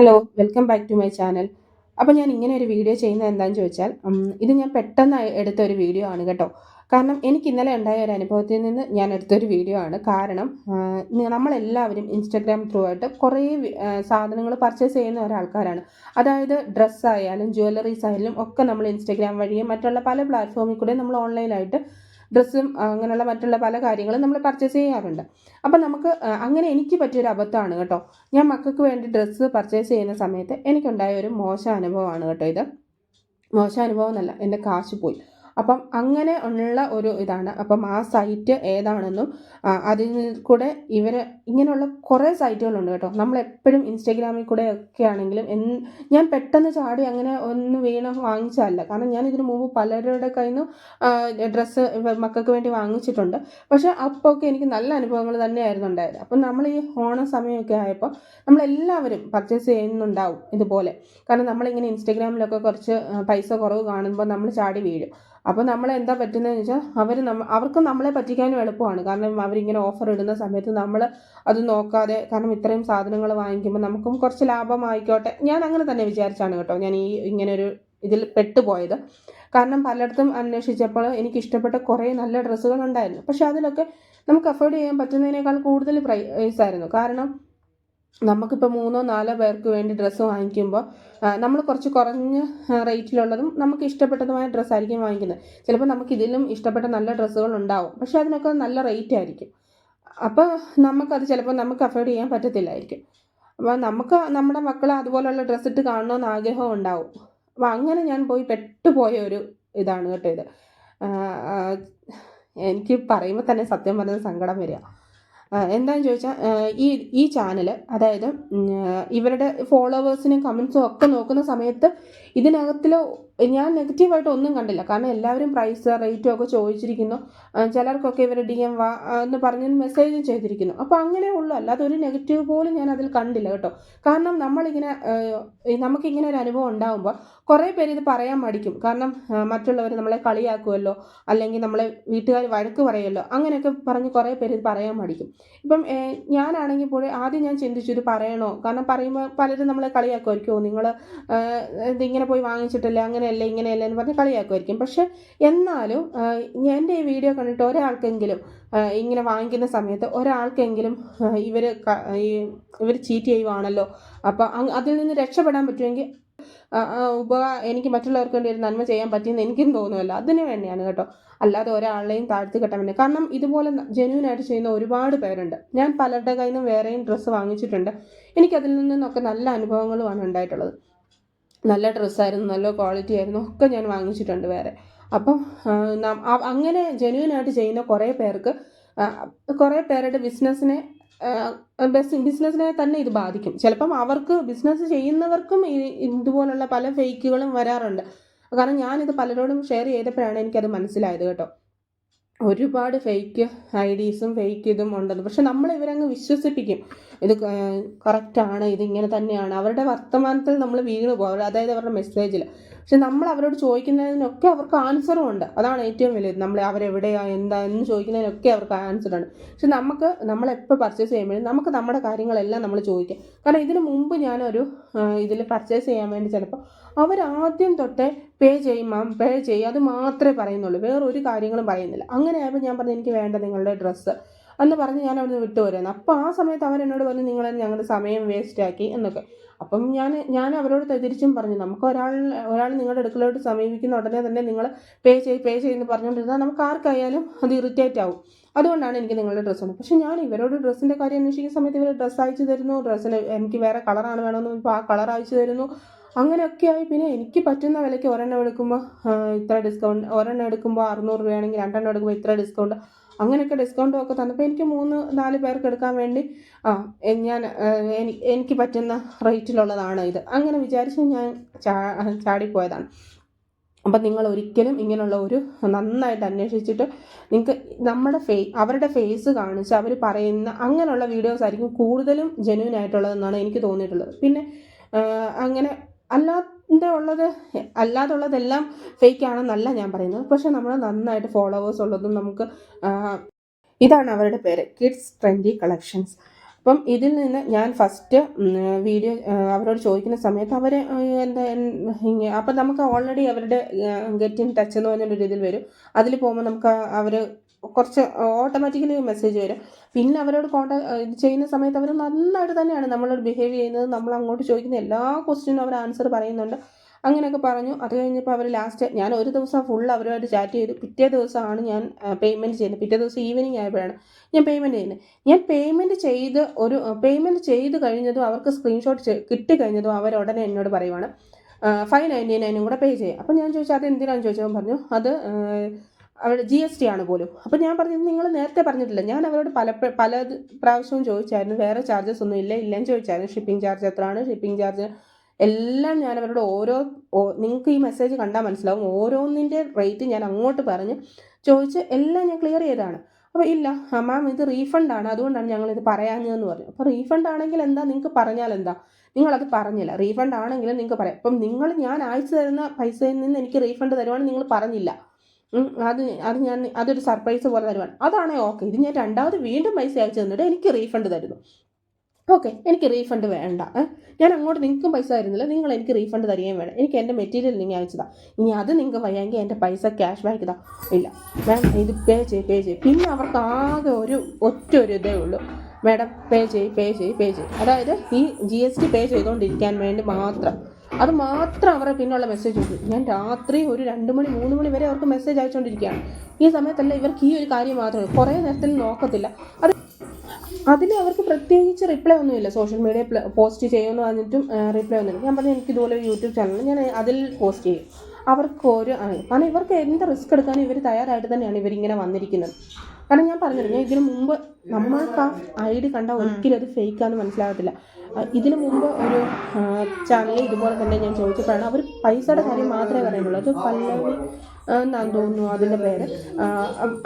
Hello welcome back to my channel. അപ്പോൾ ഞാൻ ഇങ്ങനെ ഒരു വീഡിയോ ചെയ്യുന്നത് എന്താണെന്ന് ചോദിച്ചാൽ ഇത് ഞാൻ പെട്ടെന്ന് എടുത്ത ഒരു വീഡിയോ ആണ് കേട്ടോ. കാരണം എനിക്ക് ഇന്നലെ ഉണ്ടായ ഒരു അനുഭവത്തിൽ നിന്ന് ഞാൻ എടുത്തൊരു വീഡിയോ ആണ്. കാരണം നമ്മളെല്ലാവരും ഇൻസ്റ്റഗ്രാം ത്രൂ ആയിട്ട് കുറേ സാധനങ്ങൾ പർച്ചേസ് ചെയ്യുന്ന ഒരാൾക്കാരാണ്. അതായത് ഡ്രസ്സായാലും ജ്വല്ലറീസ് ആയാലും ഒക്കെ നമ്മൾ ഇൻസ്റ്റഗ്രാം വഴിയും മറ്റുള്ള പല പ്ലാറ്റ്ഫോമിൽ കൂടെ നമ്മൾ ഓൺലൈനായിട്ട് ഡ്രസ്സും അങ്ങനെയുള്ള മറ്റുള്ള പല കാര്യങ്ങളും നമ്മൾ പർച്ചേസ് ചെയ്യാറുണ്ട്. അപ്പം നമുക്ക് അങ്ങനെ എനിക്ക് പറ്റിയൊരു അബദ്ധമാണ് കേട്ടോ. ഞാൻ മക്കൾക്ക് വേണ്ടി ഡ്രസ്സ് പർച്ചേസ് ചെയ്യുന്ന സമയത്ത് എനിക്കുണ്ടായ ഒരു മോശം അനുഭവമാണ് കേട്ടോ ഇത്. മോശം അനുഭവം എന്നല്ല എന്റെ കാശ് പോയി. അപ്പം അങ്ങനെ ഉള്ള ഒരു ഇതാണ്. അപ്പം ആ സൈറ്റ് ഏതാണെന്നും അതിൽ കൂടെ ഇവർ ഇങ്ങനെയുള്ള കുറേ സൈറ്റുകളുണ്ട് കേട്ടോ. നമ്മൾ എപ്പോഴും ഇൻസ്റ്റാഗ്രാമിൽ കൂടെ ഒക്കെ ആണെങ്കിലും ഞാൻ പെട്ടെന്ന് ചാടി അങ്ങനെ ഒന്ന് വീണ് വാങ്ങിച്ചതല്ല. കാരണം ഞാൻ ഇതിനു മുമ്പ് പലരുടെ കയ്യിൽ നിന്നും ഡ്രസ്സ് മക്കൾക്ക് വേണ്ടി വാങ്ങിച്ചിട്ടുണ്ട്. പക്ഷേ അപ്പോൾ ഒക്കെ എനിക്ക് നല്ല അനുഭവങ്ങൾ തന്നെയായിരുന്നു ഉണ്ടായത്. അപ്പം നമ്മൾ ഈ ഓണ സമയമൊക്കെ ആയപ്പോൾ നമ്മളെല്ലാവരും പർച്ചേസ് ചെയ്യുന്നുണ്ടാവും ഇതുപോലെ. കാരണം നമ്മളിങ്ങനെ ഇൻസ്റ്റാഗ്രാമിലൊക്കെ കുറച്ച് പൈസ കുറവ് കാണുമ്പോൾ നമ്മൾ ചാടി വീഴും. അപ്പോൾ നമ്മൾ എന്താ പറ്റുന്നതെന്ന് വെച്ചാൽ അവർ നമ്മ അവർക്ക് നമ്മളെ പറ്റിക്കാനും എളുപ്പമാണ്. കാരണം അവരിങ്ങനെ ഓഫർ ഇടുന്ന സമയത്ത് നമ്മൾ അത് നോക്കാതെ കാരണം ഇത്രയും സാധനങ്ങൾ വാങ്ങിക്കുമ്പോൾ നമുക്കും കുറച്ച് ലാഭമായിക്കോട്ടെ. ഞാൻ അങ്ങനെ തന്നെ വിചാരിച്ചാണ് കേട്ടോ. ഞാൻ ഈ ഇങ്ങനെ ഒരു ഇതിൽ പെട്ടുപോയത്. കാരണം പലയിടത്തും അന്വേഷിച്ചപ്പോൾ എനിക്ക് ഇഷ്ടപ്പെട്ട കുറേ നല്ല ഡ്രസ്സുകൾ ഉണ്ടായിരുന്നു. പക്ഷെ അതിലൊക്കെ നമുക്ക് അഫോർഡ് ചെയ്യാൻ പറ്റുന്നതിനേക്കാൾ കൂടുതൽ പ്രൈസായിരുന്നു കാരണം നമുക്കിപ്പോൾ മൂന്നോ നാലോ പേർക്ക് വേണ്ടി ഡ്രസ്സ് വാങ്ങിക്കുമ്പോൾ നമ്മൾ കുറച്ച് കുറഞ്ഞ റേറ്റിലുള്ളതും നമുക്ക് ഇഷ്ടപ്പെട്ടതുമായ ഡ്രസ്സായിരിക്കും വാങ്ങിക്കുന്നത്. ചിലപ്പോൾ നമുക്ക് ഇതിലും ഇഷ്ടപ്പെട്ട നല്ല ഡ്രസ്സുകൾ ഉണ്ടാവും. പക്ഷെ അതിനൊക്കെ നല്ല റേറ്റ് ആയിരിക്കും. അപ്പോൾ നമുക്കത് ചിലപ്പോൾ നമുക്ക് അഫോർഡ് ചെയ്യാൻ പറ്റത്തില്ലായിരിക്കും. അപ്പോൾ നമുക്ക് നമ്മുടെ മക്കൾ അതുപോലെയുള്ള ഡ്രസ്സ് ഇട്ട് കാണണമെന്ന് ആഗ്രഹം ഉണ്ടാവും. അപ്പോൾ അങ്ങനെ ഞാൻ പോയി പെട്ടുപോയ ഒരു ഇതാണ് കേട്ടോ ഇത്. എനിക്ക് പറയുമ്പോൾ തന്നെ സത്യം പറഞ്ഞ സങ്കടം വരിക. എന്താണെന്ന് ചോദിച്ചാൽ ഈ ഈ ചാനൽ അതായത് ഇവരുടെ ഫോളോവേഴ്സിനും കമൻസും ഒക്കെ നോക്കുന്ന സമയത്ത് ഇതിനകത്തിൽ ഞാൻ നെഗറ്റീവായിട്ട് ഒന്നും കണ്ടില്ല. കാരണം എല്ലാവരും പ്രൈസ് റേറ്റും ഒക്കെ ചോദിച്ചിരിക്കുന്നു. ചിലർക്കൊക്കെ ഇവർ ഡി എം വാ എന്ന് പറഞ്ഞ് മെസ്സേജ് ചെയ്തിരിക്കുന്നു. അപ്പോൾ അങ്ങനെ ഉള്ളൂ. അല്ലാതെ ഒരു നെഗറ്റീവ് പോലും ഞാൻ അതിൽ കണ്ടില്ല കേട്ടോ. കാരണം നമ്മളിങ്ങനെ നമുക്കിങ്ങനെ ഒരു അനുഭവം ഉണ്ടാകുമ്പോൾ കുറേ പേര് ഇത് പറയാൻ മടിക്കും. കാരണം മറ്റുള്ളവർ നമ്മളെ കളിയാക്കുമല്ലോ അല്ലെങ്കിൽ നമ്മളെ വീട്ടുകാർ വഴക്ക് പറയുമല്ലോ അങ്ങനെയൊക്കെ പറഞ്ഞ് കുറേ പേര് ഇത് പറയാൻ മടിക്കും. ഇപ്പം ഞാനാണെങ്കിൽ പോലും ആദ്യം ഞാൻ ചിന്തിച്ചു ഇത് പറയണോ? കാരണം പറയുമ്പോൾ പലരും നമ്മളെ കളിയാക്കുമായിരിക്കുമോ നിങ്ങൾ ഇതിങ്ങനെ പോയി വാങ്ങിച്ചിട്ടില്ല അങ്ങനെയല്ല ഇങ്ങനെയല്ല എന്ന് പറഞ്ഞ് കളിയാക്കുമായിരിക്കും. പക്ഷെ എന്നാലും എന്റെ ഈ വീഡിയോ കണ്ടിട്ട് ഒരാൾക്കെങ്കിലും ഇങ്ങനെ വാങ്ങിക്കുന്ന സമയത്ത് ഒരാൾക്കെങ്കിലും ഇവർ ഇവർ ചീറ്റ് ചെയ്യുവാണല്ലോ. അപ്പോൾ അതിൽ നിന്ന് രക്ഷപ്പെടാൻ പറ്റുമെങ്കിൽ ഉപകാ എനിക്ക് മറ്റുള്ളവർക്ക് വേണ്ടി ഒരു നന്മ ചെയ്യാൻ പറ്റിയെന്ന് എനിക്കും തോന്നുമല്ലോ. അതിന് വേണ്ടിയാണ് കേട്ടോ. അല്ലാതെ ഒരാളെയും താഴ്ത്തി കെട്ടാൻ വേണ്ടി കാരണം ഇതുപോലെ ജെന്യൂൻ ആയിട്ട് ചെയ്യുന്ന ഒരുപാട് പേരുണ്ട്. ഞാൻ പലരുടെ കയ്യിൽ നിന്നും വേറെയും ഡ്രസ്സ് വാങ്ങിച്ചിട്ടുണ്ട്. എനിക്കതിൽ നിന്നൊക്കെ നല്ല അനുഭവങ്ങളുമാണ് ഉണ്ടായിട്ടുള്ളത്. നല്ല ഡ്രസ്സായിരുന്നു നല്ല ക്വാളിറ്റി ആയിരുന്നു ഒക്കെ ഞാൻ വാങ്ങിച്ചിട്ടുണ്ട് വേറെ. അപ്പം അങ്ങനെ ജെന്യൂനായിട്ട് ചെയ്യുന്ന കുറേ പേർക്ക് കുറേ പേരുടെ ബിസിനസ്സിനെ ബിസിനസ്സിനെ തന്നെ ഇത് ബാധിക്കും. ചിലപ്പം അവർക്ക് ബിസിനസ് ചെയ്യുന്നവർക്കും ഇതുപോലുള്ള പല ഫേക്കുകളും വരാറുണ്ട്. കാരണം ഞാനിത് പലരോടും ഷെയർ ചെയ്തപ്പോഴാണ് എനിക്കത് മനസ്സിലായത് കേട്ടോ. ഒരുപാട് ഫേക്ക് ഐ ഡീസും ഫേക്ക് ഇതും ഉണ്ടെന്ന് പക്ഷെ നമ്മൾ ഇവരങ്ങ് വിശ്വസിപ്പിക്കും. ഇത് കറക്റ്റാണ് ഇതിങ്ങനെ തന്നെയാണ്. അവരുടെ വർത്തമാനത്തിൽ നമ്മൾ വീണ് പോകും അതായത് അവരുടെ മെസ്സേജിൽ പക്ഷെ നമ്മൾ അവരോട് ചോദിക്കുന്നതിനൊക്കെ അവർക്ക് ആൻസറും ഉണ്ട് അതാണ് ഏറ്റവും വലിയത് നമ്മൾ അവരെവിടെയാ എന്താ എന്ന് ചോദിക്കുന്നതിനൊക്കെ അവർക്ക് ആൻസർ ആണ് പക്ഷെ നമുക്ക് നമ്മളെപ്പോൾ പർച്ചേസ് ചെയ്യുമ്പോഴും നമുക്ക് നമ്മുടെ കാര്യങ്ങളെല്ലാം നമ്മൾ ചോദിക്കാം. കാരണം ഇതിന് മുമ്പ് ഞാനൊരു ഇതിൽ പർച്ചേസ് ചെയ്യാൻ വേണ്ടി ചിലപ്പോൾ അവരാദ്യം തൊട്ടേ പേ ചെയ്യും മാം പേ ചെയ്യും. അത് മാത്രമേ പറയുന്നുള്ളൂ. വേറെ ഒരു കാര്യങ്ങളും പറയുന്നില്ല. അങ്ങനെ ആയപ്പോൾ ഞാൻ പറഞ്ഞു എനിക്ക് വേണ്ട നിങ്ങളുടെ ഡ്രസ്സ് എന്ന് പറഞ്ഞ് ഞാൻ വിട്ടു വരുന്നത് അപ്പോൾ ആ സമയത്ത് അവരെന്നോട് പറഞ്ഞു നിങ്ങൾ ഞങ്ങളുടെ സമയം വേസ്റ്റാക്കി എന്നൊക്കെ. അപ്പം ഞാൻ ഞാൻ അവരോട് തിരിച്ചും പറഞ്ഞു നമുക്ക് ഒരാൾ ഒരാൾ നിങ്ങളുടെ അടുക്കളയോട്ട് സമീപിക്കുന്ന ഉടനെ തന്നെ നിങ്ങൾ പേ ചെയ് പേ ചെയ്യുന്നു പറഞ്ഞുകൊണ്ടിരുന്നാൽ നമുക്ക് ആർക്കായാലും അത് ഇറിറ്റേറ്റ് ആവും. അതുകൊണ്ടാണ് എനിക്ക് നിങ്ങളുടെ ഡ്രസ്സ് വന്നത്. പക്ഷേ ഞാൻ ഇവരോട് ഡ്രസ്സിന്റെ കാര്യം അന്വേഷിക്കുന്ന സമയത്ത് ഇവർ ഡ്രസ്സ് അയച്ചു തരുന്നു. ഡ്രസ്സിന് എനിക്ക് വേറെ കളറാണ് വേണമെന്ന് ഇപ്പോൾ ആ കളർ അയച്ചു തരുന്നു. അങ്ങനെയൊക്കെ ആയി പിന്നെ എനിക്ക് പറ്റുന്ന വിലയ്ക്ക് ഒരെണ്ണം എടുക്കുമ്പോൾ ഇത്ര ഡിസ്കൗണ്ട് ഒരെണ്ണം എടുക്കുമ്പോൾ അറുന്നൂറ് രൂപയാണെങ്കിൽ രണ്ടെണ്ണം എടുക്കുമ്പോൾ ഇത്ര ഡിസ്കൗണ്ട് അങ്ങനെയൊക്കെ ഡിസ്കൗണ്ടും ഒക്കെ തന്നപ്പോൾ എനിക്ക് മൂന്ന് നാല് പേർക്ക് എടുക്കാൻ വേണ്ടി ആ ഞാൻ എനിക്ക് പറ്റുന്ന റേറ്റിലുള്ളതാണ് ഇത്. അങ്ങനെ വിചാരിച്ച് ഞാൻ ചാ ചാടിപ്പോയതാണ്. അപ്പം നിങ്ങൾ ഒരിക്കലും ഇങ്ങനെയുള്ള ഒരു നന്നായിട്ട് അന്വേഷിച്ചിട്ട് നിങ്ങൾക്ക് നമ്മുടെ ഫേ അവരുടെ ഫേസ് കാണിച്ച് അവർ പറയുന്ന അങ്ങനെയുള്ള വീഡിയോസ് ആയിരിക്കും കൂടുതലും ജെന്യൂൻ ആയിട്ടുള്ളതെന്നാണ് എനിക്ക് തോന്നിയിട്ടുള്ളത്. പിന്നെ അങ്ങനെ അല്ലാതെ ഉള്ളത് അല്ലാതുള്ളതെല്ലാം ഫേക്ക് ആണെന്നല്ല ഞാൻ പറയുന്നത്. പക്ഷെ നമ്മൾ നന്നായിട്ട് ഫോളോവേഴ്സ് ഉള്ളതും നമുക്ക് ഇതാണ് അവരുടെ പേര് കിഡ്സ് ട്രെൻഡി കളക്ഷൻസ്. അപ്പം ഇതിൽ നിന്ന് ഞാൻ ഫസ്റ്റ് വീഡിയോ അവരോട് ചോദിക്കുന്ന സമയത്ത് അവർ എന്താ അപ്പം നമുക്ക് ഓൾറെഡി അവരുടെ ഗെറ്റ് ഇൻ ടച്ച് എന്ന് പറഞ്ഞൊരു ഇതിൽ വരും. അതിൽ പോകുമ്പോൾ നമുക്ക് അവർ കുറച്ച് ഓട്ടോമാറ്റിക്കലി മെസ്സേജ് വരും. പിന്നെ അവരോട് കോൺടാക്ട് ഇത് ചെയ്യുന്ന സമയത്ത് അവർ നന്നായിട്ട് തന്നെയാണ് നമ്മളോട് ബിഹേവ് ചെയ്യുന്നത്. നമ്മൾ അങ്ങോട്ട് ചോദിക്കുന്ന എല്ലാ ക്വസ്റ്റിനും അവർ ആൻസർ പറയുന്നുണ്ട്. അങ്ങനെയൊക്കെ പറഞ്ഞു. അത് കഴിഞ്ഞപ്പോൾ അവർ ലാസ്റ്റ് ഞാൻ ഒരു ദിവസം ഫുൾ അവരുമായിട്ട് ചാറ്റ് ചെയ്തു. പിറ്റേ ദിവസമാണ് ഞാൻ പേയ്മെന്റ് ചെയ്യുന്നത്. പിറ്റേ ദിവസം ഈവനിങ് ആയപ്പോഴാണ് ഞാൻ പേയ്മെന്റ് ചെയ്യുന്നത്. ഞാൻ പേയ്മെന്റ് ചെയ്ത് ഒരു പേയ്മെന്റ് ചെയ്ത് കഴിഞ്ഞതും അവർക്ക് സ്ക്രീൻഷോട്ട് കിട്ടി കഴിഞ്ഞതും അവർ ഉടനെ എന്നോട് പറയുവാണ്. ഫൈവ് നയന്റി നയനും കൂടെ പേ ചെയ്യാം. അപ്പോൾ ഞാൻ ചോദിച്ചു അത് എന്തിനാണെന്ന് ചോദിച്ചപ്പോൾ പറഞ്ഞു അത് അവിടെ ജി എസ് ടി ആണ് പോലും. അപ്പോൾ ഞാൻ പറഞ്ഞത് നിങ്ങൾ നേരത്തെ പറഞ്ഞിട്ടില്ല. ഞാൻ അവരോട് പല പല പ്രാവശ്യവും ചോദിച്ചായിരുന്നു. വേറെ ചാർജസ് ഒന്നും ഇല്ല ഇല്ലെന്ന് ചോദിച്ചായിരുന്നു. ഷിപ്പിംഗ് ചാർജ് എത്രയാണ് ഷിപ്പിംഗ് ചാർജ് എല്ലാം ഞാൻ അവരോട് ഓരോ നിങ്ങൾക്ക് ഈ മെസ്സേജ് കണ്ടാൽ മനസ്സിലാവും. ഓരോന്നിന്റെ റേറ്റ് ഞാൻ അങ്ങോട്ട് പറഞ്ഞ്. ചോദിച്ച് എല്ലാം ഞാൻ ക്ലിയർ ചെയ്തതാണ്. അപ്പോൾ ഇല്ല മാം ഇത് റീഫണ്ട് ആണ്. അതുകൊണ്ടാണ് ഞങ്ങൾ ഇത് പറയാഞ്ഞതെന്ന് പറഞ്ഞു അപ്പോൾ റീഫണ്ട് ആണെങ്കിൽ എന്താ? നിങ്ങൾക്ക് പറഞ്ഞാൽ എന്താ? നിങ്ങളത് പറഞ്ഞില്ല. റീഫണ്ട് ആണെങ്കിലും നിങ്ങൾക്ക് പറയാം. അപ്പം നിങ്ങൾ ഞാൻ അയച്ചു തരുന്ന പൈസയിൽ നിന്ന് എനിക്ക് റീഫണ്ട് തരുവാണെങ്കിൽ നിങ്ങൾ പറഞ്ഞില്ല. അത് അത് ഞാൻ അതൊരു സർപ്രൈസ് പോലെ തരുവാണ്. അതാണേ ഓക്കെ ഇത് ഞാൻ രണ്ടാമത് വീണ്ടും പൈസ അയച്ചു തന്നിട്ട് എനിക്ക് റീഫണ്ട് തരുന്നു. ഓക്കെ എനിക്ക് റീഫണ്ട് വേണ്ട. ഞാൻ അങ്ങോട്ട് നിങ്ങൾക്കും പൈസ തരുന്നില്ല. നിങ്ങൾ എനിക്ക് റീഫണ്ട് തരികയും വേണം എനിക്ക് എന്റെ മെറ്റീരിയൽ നിങ്ങൾ അയച്ചതാ. ഇനി അത് നിങ്ങൾക്ക് വയ്യെങ്കിൽ എന്റെ പൈസ ക്യാഷ് ബാക്ക് ഇതാ. ഇല്ല. മാം ഇത് പേ ചെയ്യ് പേ ചെയ്യ്. പിന്നെ അവർക്ക് ആകെ ഒരു ഒറ്റ ഒരു ഇതേ ഉള്ളൂ. മാഡം പേ ചെയ്യ് പേ ചെയ്യ് പേ ചെയ്യ്. അതായത് ഈ ജി എസ് ടി പേ ചെയ്തുകൊണ്ടിരിക്കാൻ വേണ്ടി മാത്രം. അത് മാത്രം അവരുടെ പിന്നുള്ള മെസ്സേജ് ഉണ്ട് ഞാൻ രാത്രി ഒരു രണ്ട് മണി മൂന്ന് മണി വരെ അവർക്ക് മെസ്സേജ് അയച്ചുകൊണ്ടിരിക്കുകയാണ്. ഈ സമയത്തല്ല ഇവർക്ക് ഈ ഒരു കാര്യം മാത്രമേ കുറേ നേരത്തിൽ നോക്കത്തില്ല. അത് അതിൽ അവർക്ക് പ്രത്യേകിച്ച് റിപ്ലൈ ഒന്നുമില്ല. സോഷ്യൽ മീഡിയ പോസ്റ്റ് ചെയ്യുമെന്ന് പറഞ്ഞിട്ടും റിപ്ലൈ ഒന്നുമില്ല. ഞാൻ പറഞ്ഞു എനിക്ക് ഇതുപോലെ ഒരു യൂട്യൂബ് ചാനൽ ഞാൻ അതിൽ പോസ്റ്റ് ചെയ്യും. അവർക്ക് ഒരു കാരണം ഇവർക്ക് എന്ത് റിസ്ക് എടുക്കാനും ഇവർ തയ്യാറായിട്ട് തന്നെയാണ് ഇവരിങ്ങനെ വന്നിരിക്കുന്നത്. കാരണം ഞാൻ പറഞ്ഞില്ല ഞാൻ ഇതിനു മുമ്പ് നമ്മൾക്ക് ആ ഐ ഡി കണ്ടാൽ ഒരിക്കലും അത് ഫേക്കാന്ന് മനസ്സിലാകത്തില്ല. ഇതിനു മുമ്പ് ഒരു ചാനലിൽ ഇതുപോലെ തന്നെ ഞാൻ ചോദിച്ചപ്പോഴാണ് അവർ പൈസയുടെ കാര്യം മാത്രമേ പറയുന്നുള്ളൂ. അത് പല്ലവി എന്നാന്ന് തോന്നുന്നു അതിന്റെ പേര്.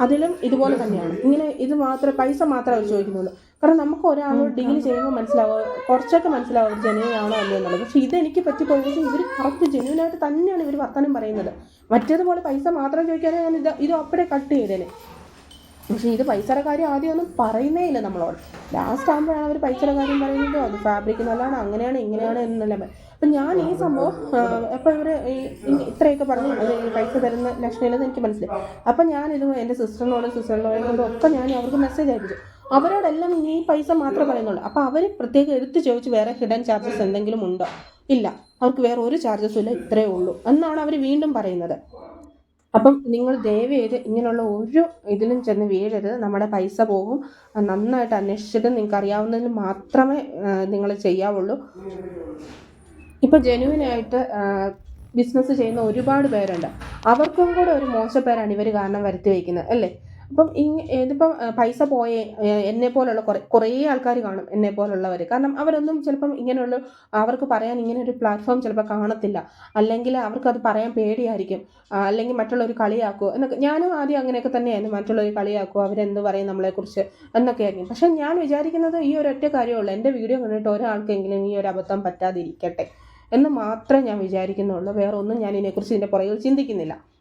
അതിലും ഇതുപോലെ തന്നെയാണ്. ഇങ്ങനെ ഇത് മാത്രം പൈസ മാത്രമേ അവർ ചോദിക്കുന്നുള്ളൂ. കാരണം നമുക്ക് ഒരാളോട് ഡീൽ ചെയ്യുമ്പോൾ മനസ്സിലാവുക കുറച്ചൊക്കെ മനസ്സിലാവും അവർ ജെന്യൂൻ ആണോ അല്ലയോ എന്നുള്ളത് പക്ഷേ ഇത് എനിക്ക് പറ്റിപ്പോയത് ഇവർ കറക്റ്റ് ജെന്യൂനായിട്ട് തന്നെയാണ് ഇവർ വർത്തമാനം പറയുന്നത്. മറ്റേതുപോലെ പൈസ മാത്രം ചോദിക്കാതെ ഞാൻ ഇത് ഇത് അപ്പോഴേ കട്ട് ചെയ്തേനെ. പക്ഷേ ഇത് പൈസയുടെ കാര്യം ആദ്യം ഒന്നും പറയുന്നേ ഇല്ല നമ്മളോട്. ലാസ്റ്റ് ആകുമ്പോഴാണ് അവർ പൈസയുടെ കാര്യം പറയുന്നത് അത് ഫാബ്രിക് നല്ലതാണ് അങ്ങനെയാണ് ഇങ്ങനെയാണ് എന്നെല്ലാം അപ്പം ഞാൻ ഈ സംഭവം അപ്പോൾ ഇവർ ഈ ഇത്രയൊക്കെ പറഞ്ഞ് ഈ പൈസ തരുന്ന ലക്ഷണമില്ലെന്ന് എനിക്ക് മനസ്സിലായി. അപ്പം ഞാനിത് എന്റെ സിസ്റ്ററിനോടും സിസ്റ്ററിനോടും ഒക്കെ ഞാൻ അവർക്ക് മെസ്സേജ് അയച്ചു അവരോടെല്ലാം ഇനി ഈ പൈസ മാത്രമേ പറയുന്നുള്ളൂ. അപ്പോൾ അവർ പ്രത്യേകം എടുത്ത് ചോദിച്ച് വേറെ ഹിഡൻ ചാർജസ് എന്തെങ്കിലും ഉണ്ടോ? ഇല്ല. അവർക്ക് വേറെ ഒരു ചാർജസും ഇല്ല ഇത്രയേ ഉള്ളൂ. എന്നാണ് അവർ വീണ്ടും പറയുന്നത്. അപ്പം നിങ്ങൾ ദയവ് ചെയ്ത് ഇങ്ങനെയുള്ള ഒരു ഇതിലും ചെന്ന് വീഴരുത്. നമ്മുടെ പൈസ പോകും. നന്നായിട്ട് അന്വേഷിച്ചിട്ട് നിങ്ങൾക്ക് അറിയാവുന്നതിന് മാത്രമേ നിങ്ങൾ ചെയ്യാവുള്ളൂ. ഇപ്പോൾ ജെനുവിനായിട്ട് ബിസിനസ് ചെയ്യുന്ന ഒരുപാട് പേരുണ്ട്. അവർക്കും കൂടെ ഒരു മോശപ്പേരാണ് ഇവർ കാരണം വരുത്തി വയ്ക്കുന്നത് അല്ലേ? അപ്പം ഈ ഇതിപ്പം പൈസ പോയ എന്നെ പോലുള്ള കുറേ കുറേ ആൾക്കാർ കാണും എന്നെ പോലുള്ളവർ കാരണം അവരൊന്നും ചിലപ്പം ഇങ്ങനെയുള്ള അവർക്ക് പറയാൻ ഇങ്ങനെ ഒരു പ്ലാറ്റ്ഫോം ചിലപ്പോൾ കാണത്തില്ല. അല്ലെങ്കിൽ അവർക്ക് അത് പറയാൻ പേടിയായിരിക്കും. അല്ലെങ്കിൽ മറ്റുള്ളവർ കളിയാക്കുമോ എന്നൊക്കെ. ഞാനും ആദ്യം അങ്ങനെയൊക്കെ തന്നെയായിരുന്നു. മറ്റുള്ളവർ കളിയാക്കുമോ അവരെന്ത് പറയും നമ്മളെക്കുറിച്ച് എന്നൊക്കെ ആയിരിക്കും. പക്ഷെ ഞാൻ വിചാരിക്കുന്നത് ഈ ഒരൊറ്റ കാര്യമുള്ളൂ എന്റെ വീഡിയോ കണ്ടിട്ട് ഒരാൾക്കെങ്കിലും ഈ ഒരു അബദ്ധം പറ്റാതിരിക്കട്ടെ എന്ന് മാത്രമേ ഞാൻ വിചാരിക്കുന്നുള്ളൂ. വേറെ ഒന്നും ഞാൻ ഇതിനെക്കുറിച്ച് ഇതിന്റെ പുറകിൽ ചിന്തിക്കുന്നില്ല.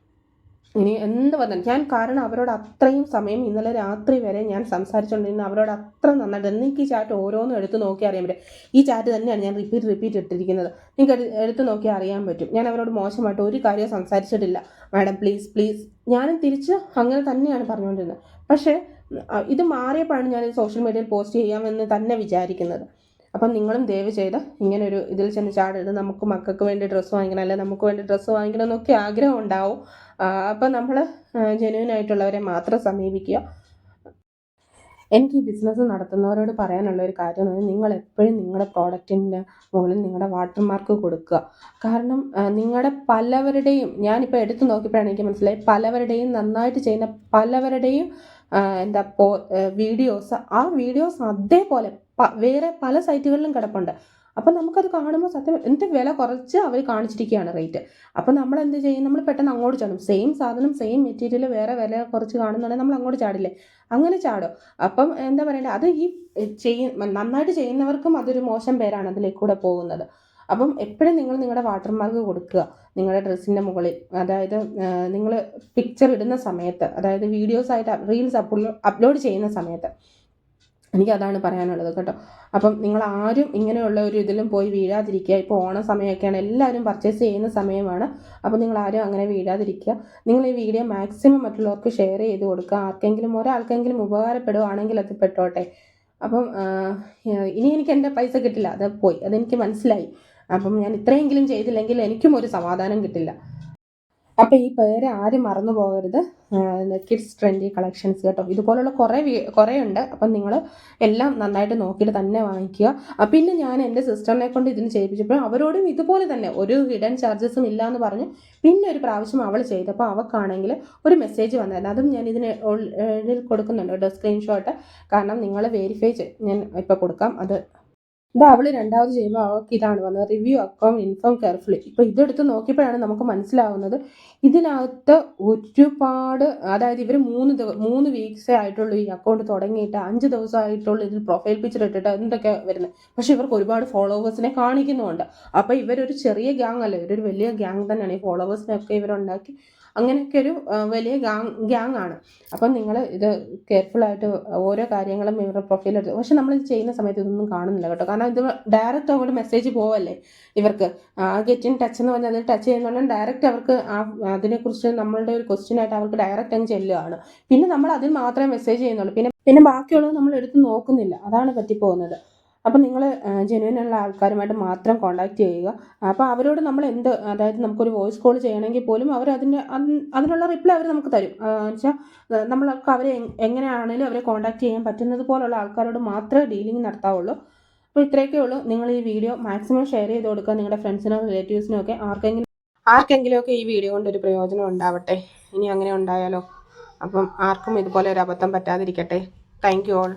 ഇനി എന്ത് പറഞ്ഞാലും ഞാൻ കാരണം അവരോട് അത്രയും സമയം ഇന്നലെ രാത്രി വരെ ഞാൻ സംസാരിച്ചുകൊണ്ടിരുന്ന അവരോട് അത്ര നന്നായിട്ട് എനിക്ക് ഈ ചാറ്റ് ഓരോന്നും എടുത്ത് നോക്കി അറിയാൻ പറ്റും? ഈ ചാറ്റ് തന്നെയാണ് ഞാൻ റിപ്പീറ്റ് റിപ്പീറ്റ് ഇട്ടിരിക്കുന്നത്. നിങ്ങൾക്ക് എടു- എടുത്ത് നോക്കി അറിയാൻ പറ്റും. ഞാൻ അവരോട് മോശമായിട്ട് ഒരു കാര്യം സംസാരിച്ചിട്ടില്ല. മാഡം പ്ലീസ് പ്ലീസ് ഞാനും തിരിച്ച് അങ്ങനെ തന്നെയാണ് പറഞ്ഞുകൊണ്ടിരുന്നത് പക്ഷേ ഇത് മാറിയപ്പോഴാണ് ഞാൻ സോഷ്യൽ മീഡിയയിൽ പോസ്റ്റ് ചെയ്യാമെന്ന് തന്നെ വിചാരിക്കുന്നത്. അപ്പം നിങ്ങളും ദയവ് ചെയ്ത് ഇങ്ങനെ ഒരു ഇതിൽ ചെന്ന് ചാടരുത് നമുക്ക് മക്കൾക്ക് വേണ്ടി ഡ്രസ്സ് വാങ്ങിക്കണം അല്ലെങ്കിൽ നമുക്ക് വേണ്ടി ഡ്രസ്സ് വാങ്ങിക്കണം എന്നൊക്കെ ആഗ്രഹം ഉണ്ടാവും. അപ്പം നമ്മൾ ജെന്യൂൻ ആയിട്ടുള്ളവരെ മാത്രം സമീപിക്കുക. എനിക്ക് ഈ ബിസിനസ് നടത്തുന്നവരോട് പറയാനുള്ള ഒരു കാര്യം എന്ന് നിങ്ങൾ എപ്പോഴും നിങ്ങളുടെ പ്രോഡക്റ്റിന്റെ മുകളിൽ നിങ്ങളുടെ വാട്ടർമാർക്ക് കൊടുക്കുക. കാരണം നിങ്ങളുടെ പലവരുടെയും ഞാനിപ്പോൾ എടുത്തു നോക്കിയപ്പോഴാണ് എനിക്ക് മനസ്സിലായി പലവരുടെയും നന്നായിട്ട് ചെയ്യുന്ന പലവരുടെയും എന്താ പോ വീഡിയോസ് ആ വീഡിയോസ് അതേപോലെ വേറെ പല സൈറ്റുകളിലും കിടപ്പുണ്ട്. അപ്പം നമുക്കത് കാണുമ്പോൾ സത്യം എന്നിട്ട് വില കുറച്ച് അവർ കാണിച്ചിരിക്കുകയാണ് റേറ്റ് അപ്പം നമ്മൾ എന്ത് ചെയ്യും? നമ്മൾ പെട്ടെന്ന് അങ്ങോട്ട് ചാടും. സെയിം സാധനം സെയിം മെറ്റീരിയൽ വേറെ വില കുറച്ച് കാണുന്നുണ്ടെങ്കിൽ നമ്മൾ അങ്ങോട്ട് ചാടില്ലേ? അങ്ങനെ ചാടും. അപ്പം എന്താ പറയണ്ടേ? അത് ഈ ചെയ്യ നന്നായിട്ട് ചെയ്യുന്നവർക്കും അതൊരു മോശം പേരാണ് അതിലേക്ക് കൂടെ പോകുന്നത്. അപ്പം എപ്പോഴും നിങ്ങൾ നിങ്ങളുടെ വാട്ടർമാർക്ക് കൊടുക്കുക. നിങ്ങളുടെ ഡ്രസ്സിന്റെ മുകളിൽ. അതായത് നിങ്ങൾ പിക്ചർ ഇടുന്ന സമയത്ത് അതായത് വീഡിയോസായിട്ട് റീൽസ് അപ്ലോഡ് ചെയ്യുന്ന സമയത്ത്. എനിക്കതാണ് പറയാനുള്ളത് കേട്ടോ. അപ്പം നിങ്ങൾ ആരും ഇങ്ങനെയുള്ള ഒരു ഇതിലും പോയി വീഴാതിരിക്കുക. ഇപ്പോൾ ഓണ സമയമൊക്കെയാണ് എല്ലാവരും പർച്ചേസ് ചെയ്യുന്ന സമയമാണ്. അപ്പോൾ നിങ്ങൾ ആരും അങ്ങനെ വീഴാതിരിക്കുക. നിങ്ങൾ ഈ വീഡിയോ മാക്സിമം മറ്റുള്ളവർക്ക് ഷെയർ ചെയ്ത് കൊടുക്കുക. ആർക്കെങ്കിലും ഒരാൾക്കെങ്കിലും ഉപകാരപ്പെടുകയാണെങ്കിൽ അത് പെട്ടോട്ടെ. അപ്പം ഇനി എനിക്ക് എന്റെ പൈസ കിട്ടില്ല. അത് പോയി. അതെനിക്ക് മനസ്സിലായി. അപ്പം ഞാൻ ഇത്രയെങ്കിലും ചെയ്തില്ലെങ്കിൽ എനിക്കും ഒരു സമാധാനം കിട്ടില്ല. അപ്പം ഈ പേര് ആരും മറന്നു പോകരുത്. കിഡ്സ് ട്രെൻഡി കളക്ഷൻസ് കേട്ടോ. ഇതുപോലുള്ള കുറേ കുറേ ഉണ്ട്. അപ്പം നിങ്ങൾ എല്ലാം നന്നായിട്ട് നോക്കിയിട്ട് തന്നെ വാങ്ങിക്കുക. പിന്നെ ഞാൻ എന്റെ സിസ്റ്ററിനെ കൊണ്ട് ഇതിന് ചെയ്യിപ്പിച്ചപ്പോൾ അവരോടും ഇതുപോലെ തന്നെ ഒരു ഹിഡൻ ചാർജസും ഇല്ല എന്ന് പറഞ്ഞു പിന്നെ ഒരു പ്രാവശ്യം അവൾ ചെയ്തപ്പോൾ അവൾക്കാണെങ്കിൽ ഒരു മെസ്സേജ് വന്നായിരുന്നു. അതും ഞാൻ ഇതിന് കൊടുക്കുന്നുണ്ട്. കേട്ടോ സ്ക്രീൻഷോട്ട് കാരണം നിങ്ങൾ വെരിഫൈ ഞാൻ ഇപ്പോൾ കൊടുക്കാം. അത് ഇത് അവൾ രണ്ടാമത് ചെയ്യുമ്പോൾ അവൾക്ക് ഇതാണ് വന്നത്. റിവ്യൂ അക്കൗണ്ട് ഇൻഫോം കെയർഫുള്ളി ഇപ്പോൾ ഇതെടുത്ത് നോക്കിയപ്പോഴാണ് നമുക്ക് മനസ്സിലാവുന്നത്. ഇതിനകത്ത് ഒരുപാട് അതായത് ഇവർ മൂന്ന് മൂന്ന് വീക്സേ ആയിട്ടുള്ളൂ ഈ അക്കൗണ്ട് തുടങ്ങിയിട്ട്. അഞ്ച് ദിവസമായിട്ടുള്ളൂ ഇതിൽ പ്രൊഫൈൽ പിക്ചർ ഇട്ടിട്ട് എന്തൊക്കെ വരുന്നത് പക്ഷേ ഇവർക്ക് ഒരുപാട് ഫോളോവേഴ്സിനെ കാണിക്കുന്നുമുണ്ട് അപ്പോൾ ഇവരൊരു ചെറിയ ഗ്യാങ് അല്ല? ഇവരൊരു വലിയ ഗ്യാങ് തന്നെയാണ് ഈ ഫോളോവേഴ്സിനെയൊക്കെ ഇവരുണ്ടാക്കി. അങ്ങനെയൊക്കെ ഒരു വലിയ ഗാങ് ഗ്യാങ് ആണ് അപ്പം നിങ്ങൾ ഇത് കെയർഫുള്ളായിട്ട് ഓരോ കാര്യങ്ങളും ഇവരുടെ എടുത്തു പക്ഷെ നമ്മൾ ഇത് ചെയ്യുന്ന സമയത്ത് ഇതൊന്നും കാണുന്നില്ല കേട്ടോ. കാരണം ഇത് ഡയറക്റ്റ് അങ്ങോട്ട് മെസ്സേജ് പോവല്ലേ ഇവർക്ക്? ആ ഗെറ്റിൻ ടച്ച് എന്ന് പറഞ്ഞാൽ അത് ടച്ച് ചെയ്യുന്നതുകൊണ്ട് ഡയറക്റ്റ് അവർക്ക് ആ അതിനെക്കുറിച്ച് നമ്മളുടെ ഒരു ക്വസ്റ്റ്യൻ ആയിട്ട് അവർക്ക് ഡയറക്റ്റ് അങ്ങ് ചെല്ലുകയാണ് പിന്നെ നമ്മൾ അതിൽ മാത്രമേ മെസ്സേജ് ചെയ്യുന്നുള്ളൂ. പിന്നെ പിന്നെ ബാക്കിയുള്ളത് നമ്മൾ എടുത്ത് നോക്കുന്നില്ല. അതാണ് പറ്റിപ്പോകുന്നത്. അപ്പം നിങ്ങൾ ജെന്യൂൻ ഉള്ള ആൾക്കാരുമായിട്ട് മാത്രം കോൺടാക്ട് ചെയ്യുക. അപ്പോൾ അവരോട് നമ്മൾ എന്ത് അതായത് നമുക്കൊരു വോയിസ് കോൾ ചെയ്യണമെങ്കിൽ പോലും അവർ അതിന്റെ അതിനുള്ള റിപ്ലൈ അവർ നമുക്ക് തരും. വെച്ചാൽ നമ്മളൊക്കെ അവരെ എങ്ങനെയാണെങ്കിലും അവരെ കോൺടാക്ട് ചെയ്യാൻ പറ്റുന്നത് പോലുള്ള ആൾക്കാരോട് മാത്രമേ ഡീലിംഗ് നടത്താവുള്ളൂ. അപ്പോൾ ഇത്രയൊക്കെ ഉള്ളൂ. നിങ്ങൾ ഈ വീഡിയോ മാക്സിമം ഷെയർ ചെയ്ത് കൊടുക്കുക. നിങ്ങളുടെ ഫ്രണ്ട്സിനോ റിലേറ്റീവ്സിനോ ഒക്കെ ആർക്കെങ്കിലും ആർക്കെങ്കിലും ഒക്കെ ഈ വീഡിയോ കൊണ്ടൊരു പ്രയോജനം ഉണ്ടാവട്ടെ. ഇനി അങ്ങനെ ഉണ്ടായാലോ? അപ്പം ആർക്കും ഇതുപോലെ ഒരു അബദ്ധം പറ്റാതിരിക്കട്ടെ. Thank you all